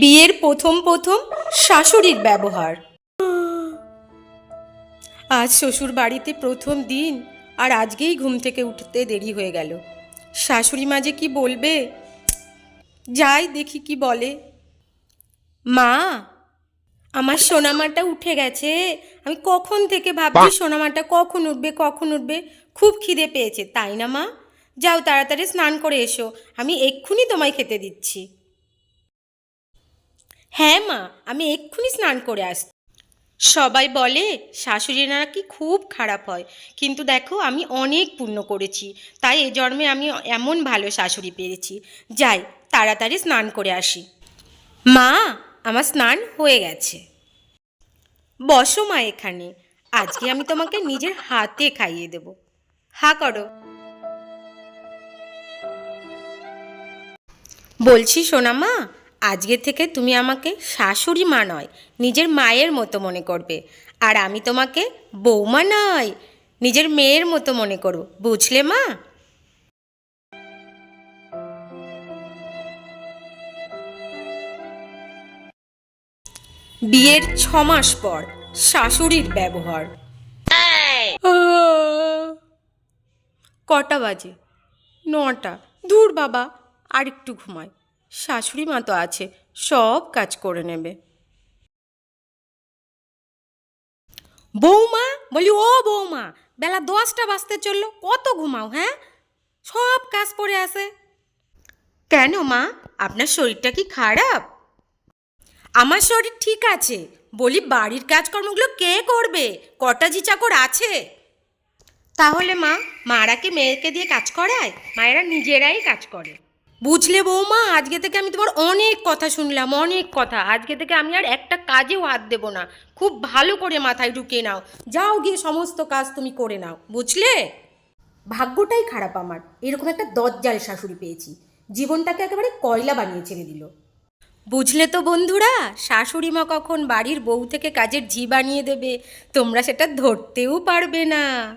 বিয়ের প্রথম প্রথম শাশুড়ির ব্যবহার। আজ শ্বশুর বাড়িতে প্রথম দিন আর আজকেই ঘুম থেকে উঠতে দেরি হয়ে গেল। শাশুড়ি মা যে কি বলবে? যাই দেখি কি বলে। মা আমার সোনামাটা উঠে গেছে। আমি কখন থেকে ভাবছি সোনামাটা কখন উঠবে কখন উঠবে? খুব খিদে পেয়েছে তাই না মা? যাও তাড়াতাড়ি স্নান করে এসো আমি এক্ষুনি তোমায় খেতে দিচ্ছি। হ্যাঁ মা, আমি এক্ষুনি স্নান করে আসছি। সবাই বলে, শাশুড়ি নাকি খুব খারাপ হয়। কিন্তু দেখো, আমি অনেক পুণ্য করেছি। তাই এ জন্মে আমি এমন ভালো শাশুড়ি পেয়েছি। যাই, তাড়াতাড়ি স্নান করে আসি। মা, আমার স্নান হয়ে গেছে। বসো মা এখানে। আজকে আমি তোমাকে নিজের হাতে খাইয়ে দেব। হা করো। বলছি, সোনা মা আজকে থেকে তুমি আমাকে শাশুড়ি মা নয়, নিজের মায়ের মতো মনে করবে। আর আমি তোমাকে বৌমা নয়, নিজের মেয়ের মতো মনে করো বুঝলে মা? বিয়ের ছ মাস পর শাশুড়ির ব্যবহার। কটা বাজে? নটা। দূর বাবা আর একটু ঘুমায়। শাশুড়ি মা তো আছে, সব কাজ করে নেবে। বৌমা, বলি, ও বৌমা, বেলা দশটা বাজতে চলল, কত ঘুমাও হ্যাঁ? সব কাজ পড়ে আসে কেন মা? আপনার শরীরটা কি খারাপ? আমার শরীর ঠিক আছে, বলি, বাড়ির কাজকর্মগুলো কে করবে? কটা জি চাকর আছে? তাহলে মা, মারা কি মেয়েকে দিয়ে কাজ করায়? মায়েরা নিজেরাই কাজ করে। বুঝলে বৌমা, আজকে থেকে আমি তোমার অনেক কথা শুনলাম, অনেক কথা। আজকে থেকে আমি আর একটা কাজেও হাত দেবো না। খুব ভালো করে মাথায় ঢুকিয়ে নাও। যাও গিয়ে সমস্ত কাজ তুমি করে নাও। বুঝলে? ভাগ্যটাই খারাপ আমার। এরকম একটা দজ্জাল শাশুড়ি পেয়েছি। জীবনটাকে একেবারে কয়লা বানিয়ে ছেড়ে দিল। বুঝলে তো বন্ধুরা, শাশুড়ি মা কখন বাড়ির বউ থেকে কাজের ঝি বানিয়ে দেবে? তোমরা সেটা ধরতেও পারবে না।